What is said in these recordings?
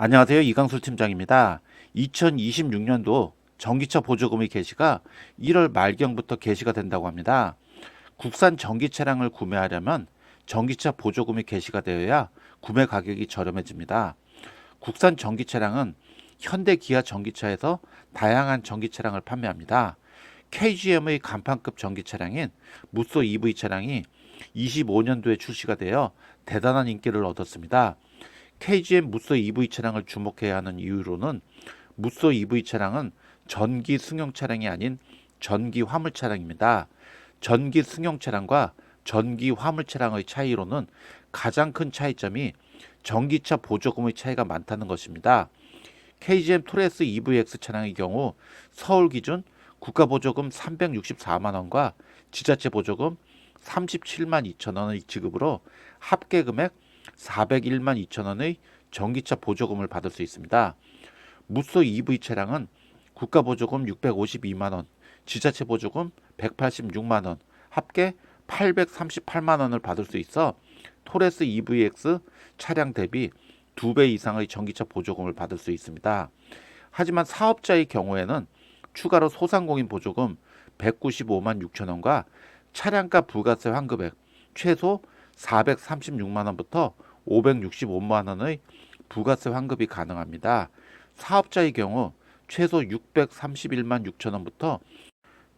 안녕하세요. 이강술 팀장입니다. 2026년도 전기차 보조금의 개시가 1월 말경부터 개시가 된다고 합니다. 국산 전기 차량을 구매하려면 전기차 보조금이 개시가 되어야 구매 가격이 저렴해집니다. 국산 전기 차량은 현대 기아 전기차에서 다양한 전기 차량을 판매합니다. KGM의 간판급 전기 차량인 무쏘 EV 차량이 25년도에 출시가 되어 대단한 인기를 얻었습니다. KGM 무쏘 EV 차량을 주목해야 하는 이유로는 무쏘 EV 차량은 전기 승용 차량이 아닌 전기 화물 차량입니다. 전기 승용 차량과 전기 화물 차량의 차이로는 가장 큰 차이점이 전기차 보조금의 차이가 많다는 것입니다. KGM 토레스 EVX 차량의 경우 서울 기준 국가 보조금 364만 원과 지자체 보조금 37만 2천 원의 지급으로 합계 금액 401만 2천 원의 전기차 보조금을 받을 수 있습니다. 무쏘 EV 차량은 국가 보조금 652만 원, 지자체 보조금 186만 원, 합계 838만 원을 받을 수 있어 토레스 EVX 차량 대비 2배 이상의 전기차 보조금을 받을 수 있습니다. 하지만 사업자의 경우에는 추가로 소상공인 보조금 195만 6천 원과 차량가 부가세 환급액 최소 436만 원부터 565만 원의 부가세 환급이 가능합니다. 사업자의 경우 최소 631만 6천 원부터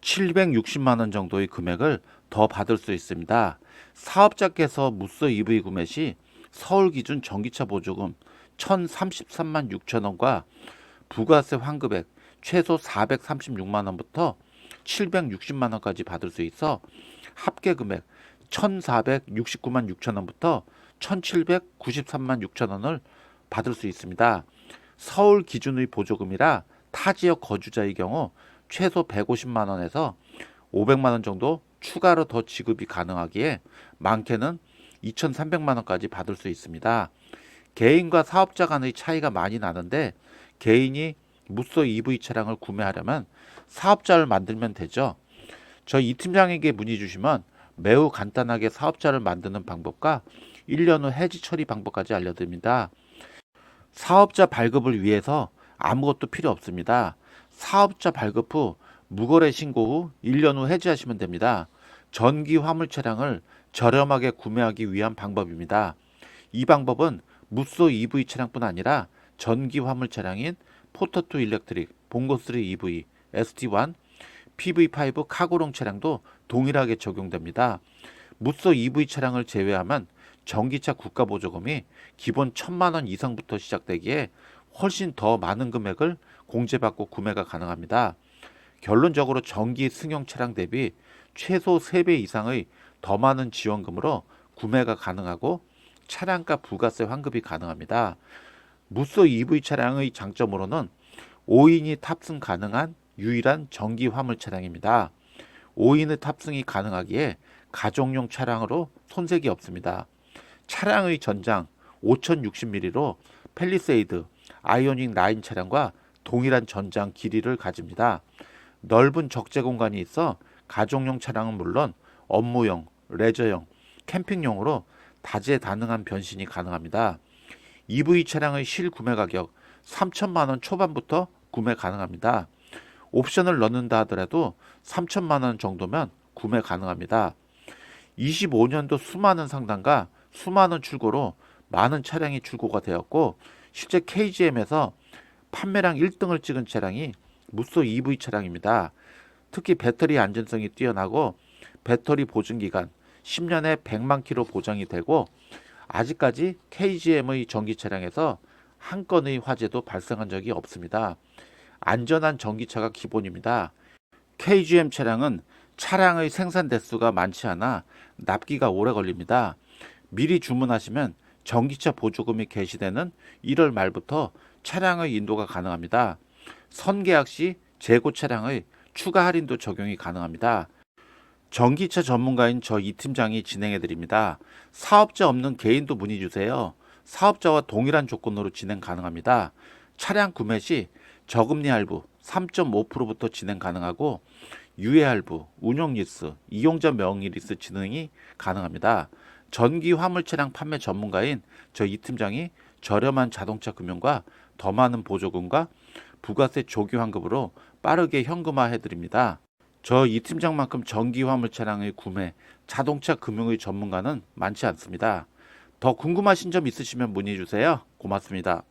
760만 원 정도의 금액을 더 받을 수 있습니다. 사업자께서 무쏘 EV 구매 시 서울 기준 전기차 보조금 1,033만 6천 원과 부가세 환급액 최소 436만 원부터 760만 원까지 받을 수 있어 합계 금액 1,469만 6천 원부터 1,793만 6천 원을 받을 수 있습니다. 서울 기준의 보조금이라 타 지역 거주자의 경우 최소 150만 원에서 500만 원 정도 추가로 더 지급이 가능하기에 많게는 2,300만 원까지 받을 수 있습니다. 개인과 사업자 간의 차이가 많이 나는데 개인이 무쏘 EV 차량을 구매하려면 사업자를 만들면 되죠. 저희 이 팀장에게 문의 주시면 매우 간단하게 사업자를 만드는 방법과 1년 후 해지 처리 방법까지 알려드립니다. 사업자 발급을 위해서 아무것도 필요 없습니다. 사업자 발급 후 무거래 신고 후 1년 후 해지하시면 됩니다. 전기 화물 차량을 저렴하게 구매하기 위한 방법입니다. 이 방법은 무쏘 EV 차량뿐 아니라 전기 화물 차량인 포터2 일렉트릭, 봉고3 EV, ST1, PV5 카고롱 차량도 동일하게 적용됩니다. 무쏘 EV 차량을 제외하면 전기차 국가 보조금이 기본 1천만 원 이상부터 시작되기에 훨씬 더 많은 금액을 공제받고 구매가 가능합니다. 결론적으로 전기 승용 차량 대비 최소 3배 이상의 더 많은 지원금으로 구매가 가능하고 차량가 부가세 환급이 가능합니다. 무쏘 EV 차량의 장점으로는 5인이 탑승 가능한 유일한 전기 화물 차량입니다. 5인의 탑승이 가능하기에 가족용 차량으로 손색이 없습니다. 차량의 전장 5060mm로 펠리세이드, 아이오닉 9 차량과 동일한 전장 길이를 가집니다. 넓은 적재 공간이 있어 가족용 차량은 물론 업무용, 레저용, 캠핑용으로 다재다능한 변신이 가능합니다. EV 차량의 실 구매 가격 3천만 원 초반부터 구매 가능합니다. 옵션을 넣는다 하더라도 3천만 원 정도면 구매 가능합니다. 25년도 수많은 상담과 수많은 출고로 많은 차량이 출고가 되었고 실제 KGM에서 판매량 1등을 찍은 차량이 무쏘 EV 차량입니다. 특히 배터리 안전성이 뛰어나고 배터리 보증 기간 10년에 100만 킬로 보장이 되고 아직까지 KGM의 전기 차량에서 한 건의 화재도 발생한 적이 없습니다. 안전한 전기차가 기본입니다. KGM 차량은 차량의 생산 대수가 많지 않아 납기가 오래 걸립니다. 미리 주문하시면 전기차 보조금이 개시되는 1월 말부터 차량의 인도가 가능합니다. 선계약 시 재고 차량의 추가 할인도 적용이 가능합니다. 전기차 전문가인 저 이 팀장이 진행해 드립니다. 사업자 없는 개인도 문의 주세요. 사업자와 동일한 조건으로 진행 가능합니다. 차량 구매 시 저금리 할부 3.5%부터 진행 가능하고 유예 할부, 운용 리스, 이용자 명의 리스 진행이 가능합니다. 전기 화물 차량 판매 전문가인 저이 팀장이 저렴한 자동차 금융과 더 많은 보조금과 부가세 조기 환급으로 빠르게 현금화해 드립니다. 저 이 팀장만큼 전기 화물 차량의 구매, 자동차 금융의 전문가는 많지 않습니다. 더 궁금하신 점 있으시면 문의 주세요. 고맙습니다.